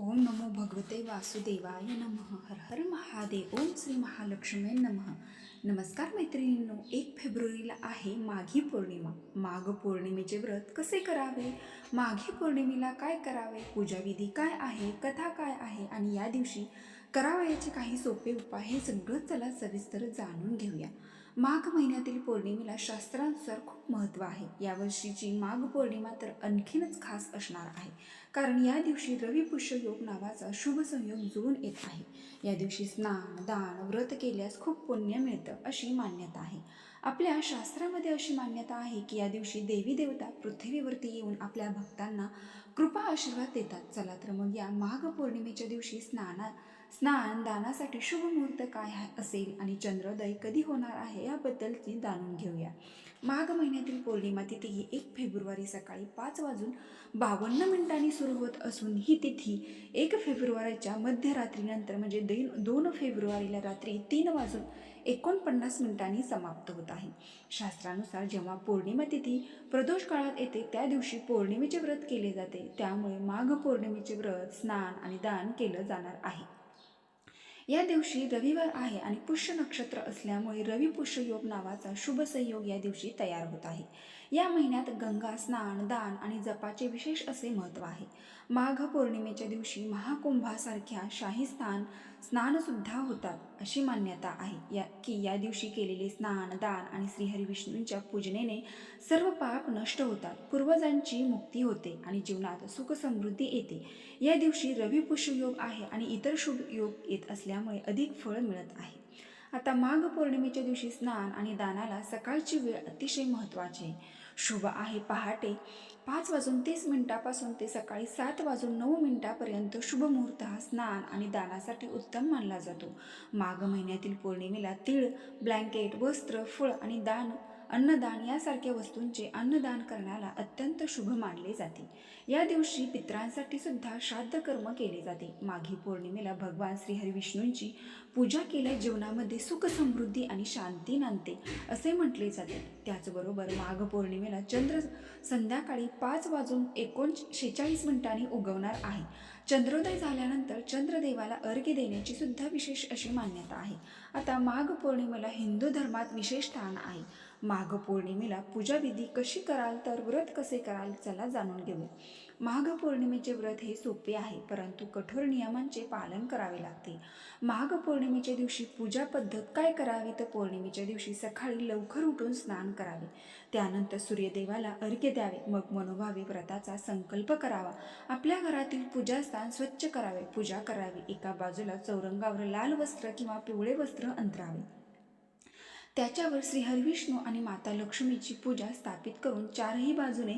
ओम नमो भगवते वासुदेवाय नमः. हर हर महादेव. ओम श्री महालक्ष्मी नमः. नमस्कार मैत्रिणींनो एक फेब्रुवारीला आहे माघी पौर्णिमा. माघ पौर्णिमेचे व्रत कसे करावे? माघी पौर्णिमेला काय करावे? पूजाविधी काय आहे? कथा काय आहे? आणि या दिवशी करावयाचे काही सोपे उपाय हे सगळं चला सविस्तर जाणून घेऊया. माघ महिन्यातील पौर्णिमेला शास्त्रानुसार खूप महत्त्व आहे. यावर्षीची माघ पौर्णिमा तर आणखीनच खास असणार आहे. कारण या दिवशी रविपुष्य योग नावाचा शुभ संयोग जुळून येत आहे. या दिवशी स्नान दान व्रत केल्यास खूप पुण्य मिळतं अशी मान्यता आहे. आपल्या शास्त्रामध्ये अशी मान्यता आहे की या दिवशी देवी देवता पृथ्वीवरती येऊन आपल्या भक्तांना कृपा आशीर्वाद देतात. चला तर मग या माघ पौर्णिमेच्या दिवशी स्नाना स्नान दानासाठी शुभ मुहूर्त काय असेल आणि चंद्रोदय कधी होणार आहे याबद्दल ती जाणून घेऊया. माघ महिन्यातील पौर्णिमा तिथी ही एक फेब्रुवारी सकाळी पाच वाजून बावन्न मिनिटांनी सुरू होत असून ही तिथी एक फेब्रुवारीच्या मध्यरात्रीनंतर म्हणजे दोन दोन फेब्रुवारीला रात्री तीन वाजून एकोणपन्नास मिनिटांनी समाप्त होत आहे. शास्त्रानुसार जेव्हा पौर्णिमा तिथी प्रदोष काळात येते त्या दिवशी पौर्णिमेचे व्रत केले जाते. त्यामुळे माघ पौर्णिमेचे व्रत स्नान आणि दान केलं जाणार आहे. या दिवशी रविवार आहे आणि पुष्य नक्षत्र असल्यामुळे रवी पुष्य योग नावाचा शुभ संयोग या दिवशी तयार होत आहे. या महिन्यात गंगा स्नान दान आणि जपाचे विशेष असे महत्त्व आहे. माघ पौर्णिमेच्या दिवशी महाकुंभासारख्या शाही स्थान स्नानसुद्धा होतात अशी मान्यता आहे. या की या दिवशी केलेले स्नान दान आणि श्रीहरी विष्णूंच्या पूजनेने सर्व पाप नष्ट होतात. पूर्वजांची मुक्ती होते आणि जीवनात सुख समृद्धी येते. या दिवशी रवी पुष्य योग आहे आणि इतर शुभ योग येत असल्यामुळे अधिक फळ मिळत आहे. आता माघ पौर्णिमेच्या दिवशी स्नान आणि दानाला सकाळची वेळ अतिशय महत्त्वाची आहे. शुभ आहे पहाटे. पाच वाजून तीस मिनिटापासून ते सकाळी सात वाजून नऊ मिनिटापर्यंत शुभ मुहूर्त हा स्नान आणि दानासाठी उत्तम मानला जातो. माघ महिन्यातील पौर्णिमेला तीळ ब्लँकेट वस्त्र फळ आणि दान अन्नदान यासारख्या वस्तूंचे अन्नदान करण्याला अत्यंत शुभ मानले जाते. या दिवशी पित्रांसाठी सुद्धा श्राद्ध कर्म केले जाते. माघी पौर्णिमेला भगवान श्रीहरिविष्णूंची पूजा केल्या जीवनामध्ये सुख समृद्धी आणि शांती नांदते असे म्हटले जाते. त्याचबरोबर माघ पौर्णिमेला चंद्र संध्याकाळी पाच वाजून एकोण शेचाळीस मिनिटांनी उगवणार आहे. चंद्रोदय झाल्यानंतर चंद्रदेवाला अर्घ्य देण्याची सुद्धा विशेष अशी मान्यता आहे. आता माघ पौर्णिमेला हिंदू धर्मात विशेष स्थान आहे. माघ पौर्णिमेला पूजाविधी कशी कराल तर व्रत कसे कराल चला जाणून घेऊया माघ पौर्णिमेचे व्रत हे सोपे आहे परंतु कठोर नियमांचे पालन करावे लागते. माघ पौर्णिमेच्या दिवशी पूजा पद्धत काय करावी तर पौर्णिमेच्या दिवशी सकाळी लवकर उठून स्नान करावे. त्यानंतर सूर्यदेवाला अर्घ्य द्यावे मग मनोभावी व्रताचा संकल्प करावा. आपल्या घरातील पूजास्थान स्वच्छ करावे पूजा करावी. एका बाजूला चौरंगावर लाल वस्त्र किंवा पिवळे वस्त्र अंतरावे. त्याच्यावर श्री हरविष्णू आणि माता लक्ष्मीची पूजा स्थापित करून चारही बाजूने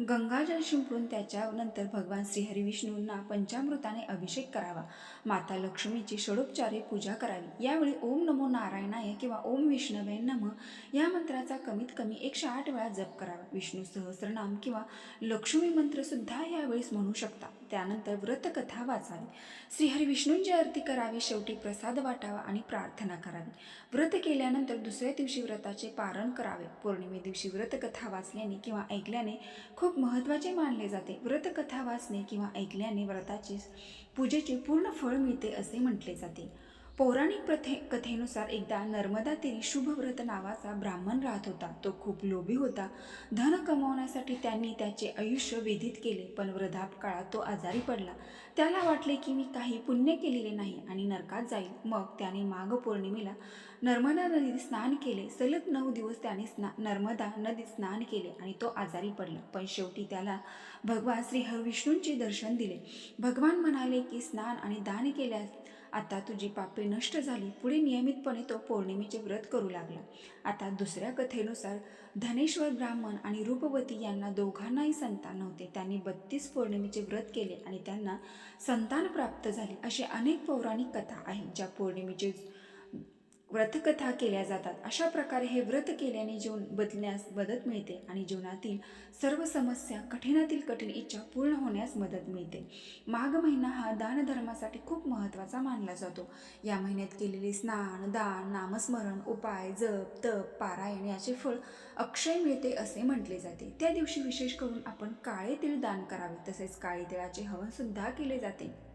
गंगाजल शिंपडून त्याच्यानंतर भगवान श्री हरिविष्णूंना पंचामृताने अभिषेक करावा. माता लक्ष्मीची षडोपचारे पूजा करावी. यावेळी ओम नमो नारायणाय किंवा ओम विष्णवे नम या मंत्राचा कमीत कमी एकशे आठ वेळा जप करावा. विष्णू सहस्रनाम किंवा लक्ष्मी मंत्रसुद्धा यावेळेस म्हणू शकता. त्यानंतर व्रतकथा वाचावी. श्रीहरी विष्णूंची आरती करावी शेवटी प्रसाद वाटावा आणि प्रार्थना करावी. व्रत केल्यानंतर दुसऱ्या दिवशी व्रताचे पारण करावे. पौर्णिमे दिवशी व्रतकथा वाचल्याने किंवा ऐकल्याने खूप महत्त्वाचे मानले जाते. व्रतकथा वाचणे किंवा ऐकल्याने व्रताचे पूजेचे पूर्ण फळ मिळते असे म्हटले जाते. पौराणिक प्रथे कथेनुसार एकदा नर्मदा तीरी शुभव्रत नावाचा ब्राह्मण राहत होता. तो खूप लोभी होता. धन कमावण्यासाठी त्यांनी त्याचे आयुष्य वेधित केले पण वृद्धापकाळात तो आजारी पडला. त्याला वाटले की मी काही पुण्य केलेले नाही आणि नरकात जाईल. मग त्याने माघ पौर्णिमेला नर्मदा नदीत स्नान केले. सलग नऊ दिवस त्याने स्ना नर्मदा नदीत स्नान केले आणि तो आजारी पडला. पण शेवटी त्याला भगवान श्री हरविष्णूंचे दर्शन दिले. भगवान म्हणाले की स्नान आणि दान केल्यास आता तुझी पापे नष्ट झाली. पुढे नियमितपणे तो पौर्णिमेचे व्रत करू लागला. आता दुसऱ्या कथेनुसार धनेश्वर ब्राह्मण आणि रूपवती यांना दोघांनाही संतान नव्हते. त्यांनी बत्तीस पौर्णिमेचे व्रत केले आणि त्यांना संतान प्राप्त झाले असे अनेक पौराणिक कथा आहेत ज्या पौर्णिमेचे व्रतकथा केल्या जातात. अशा प्रकारे हे व्रत केल्याने जीवन बदलण्यास मदत मिळते आणि जीवनातील सर्व समस्या कठीणातील कठीण इच्छा पूर्ण होण्यास मदत मिळते. माघ महिना हा दानधर्मासाठी खूप महत्त्वाचा मानला जातो. या महिन्यात केलेले स्नान दान नामस्मरण उपाय जप तप पारायण याचे फळ अक्षय मिळते असे म्हटले जाते. त्या दिवशी विशेष करून आपण काळे तीळ दान करावे तसेच काळे तिळाचे हवनसुद्धा केले जाते.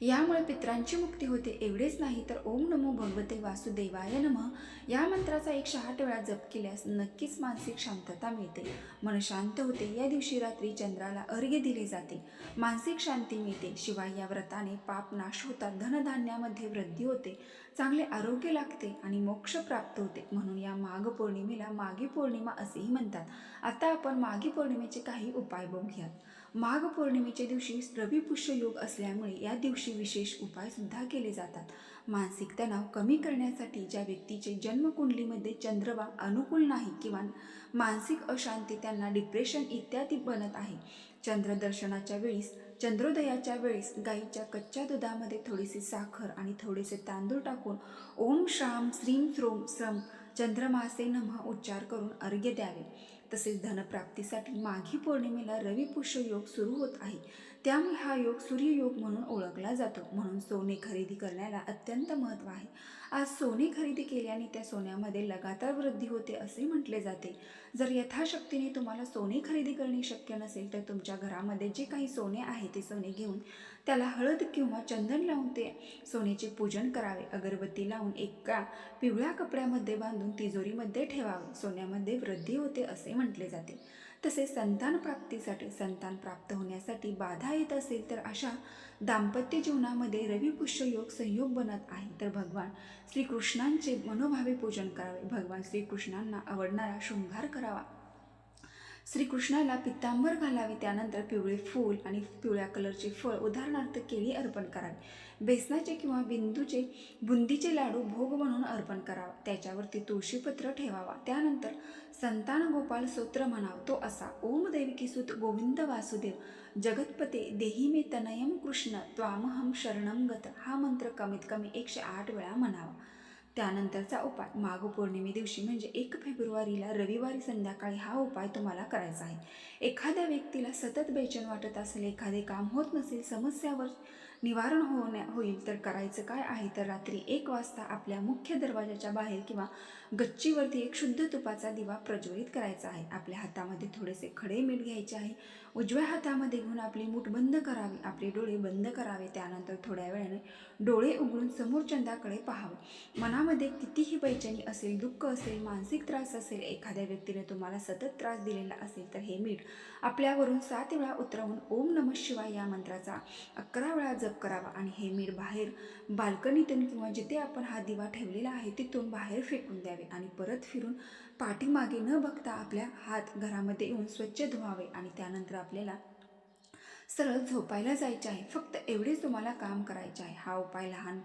यामुळे पित्रांची मुक्ती होते. एवढेच नाही तर ओम नमो भगवते वासुदेवाय नमः. या मंत्राचा एक शहाट वेळा जप केल्यास नक्कीच मानसिक शांतता मिळते. मन शांत होते. या दिवशी रात्री चंद्राला अर्घ्य दिले जाते. मानसिक शांती मिळते. शिवाय या व्रताने पाप नाश होतात. धनधान्यामध्ये वृद्धी होते. चांगले आरोग्य लागते आणि मोक्ष प्राप्त होते. म्हणून या माघ पौर्णिमेला माघी पौर्णिमा असेही म्हणतात. आता आपण माघी पौर्णिमेचे काही उपाय बघूयात. माघ पौर्णिमेच्या दिवशी रविपुष्य योग असल्यामुळे या दिवशी विशेष उपायसुद्धा केले जातात. मानसिक तणाव कमी करण्यासाठी ज्या व्यक्तीचे जन्मकुंडलीमध्ये चंद्रवा अनुकूल नाही किंवा मानसिक अशांती त्यांना डिप्रेशन इत्यादी बनत आहे. चंद्रदर्शनाच्या वेळीस चंद्रोदयाच्या वेळेस गाईच्या कच्च्या दुधामध्ये थोडीशी साखर आणि थोडेसे तांदूळ टाकून ओम श्राम श्रीम श्रोम श्रम चंद्रमासे नमः उच्चार करून अर्घ्य द्यावे. तसेच धनप्राप्तीसाठी माघी पौर्णिमेला रवी पुष्य योग सुरू होत आहे. त्यामुळे हा योग सूर्ययोग म्हणून ओळखला जातो. म्हणून सोने खरेदी करण्याला अत्यंत महत्त्व आहे. आज सोने खरेदी केल्याने त्या सोन्यामध्ये लगातार वृद्धी होते असे म्हटले जाते. जर यथाशक्तीने तुम्हाला सोने खरेदी करणे शक्य नसेल तर तुमच्या घरामध्ये जे काही सोने आहे ते सोने घेऊन त्याला हळद किंवा चंदन लावून ते सोन्याचे पूजन करावे. अगरबत्ती लावून एका पिवळ्या कपड्यामध्ये बांधून तिजोरीमध्ये ठेवावे. सोन्यामध्ये वृद्धी होते असे म्हटले जाते. तसेच संतान प्राप्तीसाठी संतान प्राप्त होण्यासाठी बाधा येत असेल तर अशा दाम्पत्य जीवनामध्ये रवी पुष्य योग संयोग बनत आहे. तर भगवान श्रीकृष्णांचे मनोभावे पूजन करावे. भगवान श्रीकृष्णांना आवडणारा शृंगार करावा. श्रीकृष्णाला पित्तांबर घालावे त्यानंतर पिवळे फूल आणि पिवळ्या कलरचे फळ उदाहरणार्थ केळी अर्पण करावे. बेसनाचे किंवा बिंदूचे बुंदीचे लाडू भोग म्हणून अर्पण करावा. त्याच्यावरती तुळशीपत्र ठेवावा. त्यानंतर संतान गोपाल स्तोत्र म्हणावं तो असा. ओम देवकी सुत गोविंद वासुदेव जगतपते देही मे तनयम कृष्ण त्वामहम शरणम गत. हा मंत्र कमीत कमी एकशे आठ वेळा म्हणावा. त्यानंतरचा उपाय. माघ पौर्णिमे दिवशी म्हणजे एक फेब्रुवारीला रविवारी संध्याकाळी हा उपाय तुम्हाला करायचा आहे. एखाद्या व्यक्तीला सतत बेचैन वाटत असेल एखादे काम होत नसेल समस्यावर निवारण होण्या होईल तर करायचं काय आहे? तर रात्री एक वाजता आपल्या मुख्य दरवाजाच्या बाहेर किंवा गच्चीवरती एक शुद्ध तुपाचा दिवा प्रज्वलित करायचा आहे. आपल्या हातामध्ये थोडेसे खडे मीठ घ्यायचे आहे. उजव्या हातामध्ये घेऊन आपली मूठ बंद करावी. आपले डोळे बंद करावे. त्यानंतर थोड्या वेळाने डोळे उघडून समोर चंद्राकडे पाहावे. मनामध्ये कितीही बैचनी असेल दुःख असेल मानसिक त्रास असेल एखाद्या व्यक्तीने तुम्हाला सतत त्रास दिलेला असेल तर हे मीठ आपल्यावरून सात वेळा उतरवून ओम नम शिवाय या मंत्राचा अकरा वेळा जप करावा. आणि हे मीठ बाहेर बाल्कनीतून किंवा जिथे आपण हा दिवा ठेवलेला आहे तिथून बाहेर फेकून द्यावे. आणि परत फिरून पाठीमागे न बघता आपल्या हात घरामध्ये येऊन स्वच्छ धुवावे. आणि त्यानंतर आपल्याला सरळ झोपायला जायचे आहे. फक्त एवढेच तुम्हाला काम करायचे आहे. हा उपाय लहान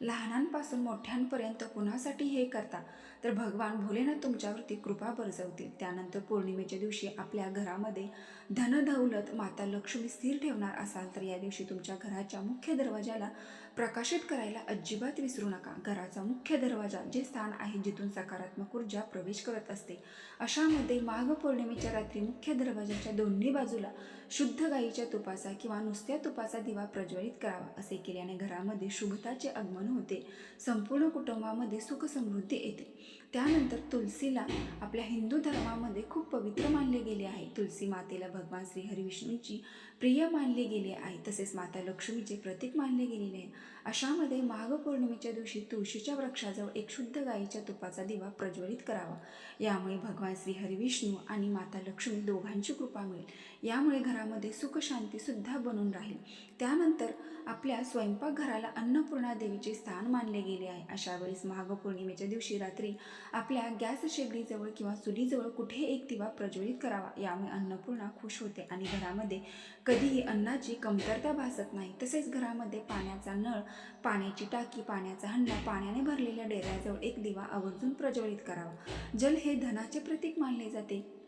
लहानांपासून मोठ्यांपर्यंत कुणासाठी हे करता? तर भगवान भोलेनाथ तुमच्यावरती कृपा बरजवतील. त्यानंतर पौर्णिमेच्या दिवशी आपल्या घरामध्ये धनदौलत माता लक्ष्मी स्थिर ठेवणार असाल तर या दिवशी तुमच्या घराच्या मुख्य दरवाजाला प्रकाशित करायला अजिबात विसरू नका. घराचा मुख्य दरवाजा जे स्थान आहे जिथून सकारात्मक ऊर्जा प्रवेश करत असते अशामध्ये माघ पौर्णिमेच्या रात्री मुख्य दरवाजाच्या दोन्ही बाजूला शुद्ध गाईच्या तुपाचा किंवा नुसत्या तुपाचा दिवा प्रज्वलित करावा असे केल्याने घरामध्ये शुभताचे आगमन होते. संपूर्ण कुटुंबामध्ये सुख समृद्धी येते. त्यानंतर तुलसीला आपल्या हिंदू धर्मामध्ये खूप पवित्र मानले गेले आहे. तुलसी मातेला भगवान श्री हरिविष्णूंची प्रिय मानले गेले आहे तसेच माता लक्ष्मीचे प्रतीक मानले गेलेले आहे. अशामध्ये माघ पौर्णिमेच्या दिवशी तुळशीच्या वृक्षाजवळ एक शुद्ध गाईच्या तुपाचा दिवा प्रज्वलित करावा. यामुळे भगवान श्री हरिविष्णू आणि माता लक्ष्मी दोघांची कृपा मिळेल. यामुळे घरामध्ये सुखशांतीसुद्धा बनून राहील. त्यानंतर आपल्या स्वयंपाकघराला अन्नपूर्णा देवीचे स्थान मानले गेले आहे. अशा वेळेस माघ पौर्णिमेच्या दिवशी रात्री आपल्या गॅस शेगडीजवळ किंवा चुलीजवळ कुठे एक दिवा प्रज्वलित करावा यामुळे अन्नपूर्णा खुश होते आणि घरामध्ये कधीही अन्नाची कमतरता भासत नाही. तसेच घरामध्ये पाण्याचा नळ पाण्याची टाकी पाण्याचा हंडा पाण्याने भरलेल्या डेऱ्याजवळ एक दिवा आवर्जून प्रज्वलित करावा. जल हे धनाचे प्रतीक मानले जाते.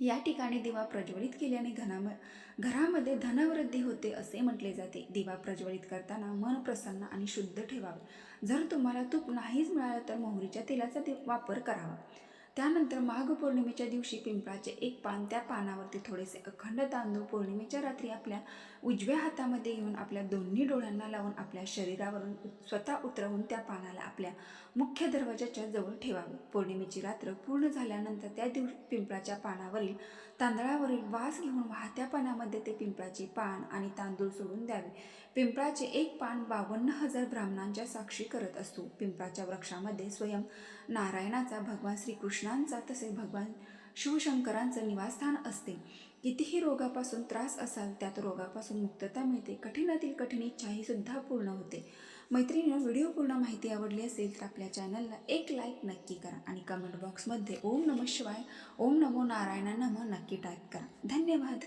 या ठिकाणी दिवा प्रज्वलित केल्याने घनाम घरामध्ये धनवृद्धी होते असे म्हटले जाते. दिवा प्रज्वलित करताना मन प्रसन्न आणि शुद्ध ठेवावे. जर तुम्हाला तूप नाहीच मिळालं तर मोहरीच्या तेलाचा दि- वापर करावा. त्यानंतर माघ पौर्णिमेच्या दिवशी पिंपळाचे एक पान त्या पानावरती थोडेसे अखंड तांदूळ पौर्णिमेच्या रात्री आपल्या उजव्या हातामध्ये घेऊन आपल्या दोन्ही डोळ्यांना लावून आपल्या शरीरावरून स्वतः उतरवून त्या पानाला आपल्या मुख्य दरवाजाच्या जवळ ठेवावे. पौर्णिमेची रात्र पूर्ण झाल्यानंतर त्या दिवशी पिंपळाच्या पानावरील तांदळावरील वास घेऊन वाहत्या पाण्यामध्ये ते पिंपळाचे पान आणि तांदूळ सोडून द्यावे. पिंपळाचे एक पान बावन्न हजार ब्राह्मणांच्या साक्षी करत असतो. पिंपळाच्या वृक्षामध्ये स्वयं नारायणाचा भगवान श्रीकृष्णांचा तसेच भगवान शिवशंकरांचं निवासस्थान असते. कितीही रोगापासून त्रास असाल त्यात रोगापासून मुक्तता मिळते. कठीणातील कठीण इच्छाही सुद्धा पूर्ण होते. मैत्रिणीनं व्हिडिओ पूर्ण माहिती आवडली असेल तर आपल्या चॅनलला एक लाईक नक्की करा आणि कमेंट बॉक्समध्ये ओम नम शिवाय ओम नमो नारायणा नम नक्की टाईप करा. धन्यवाद.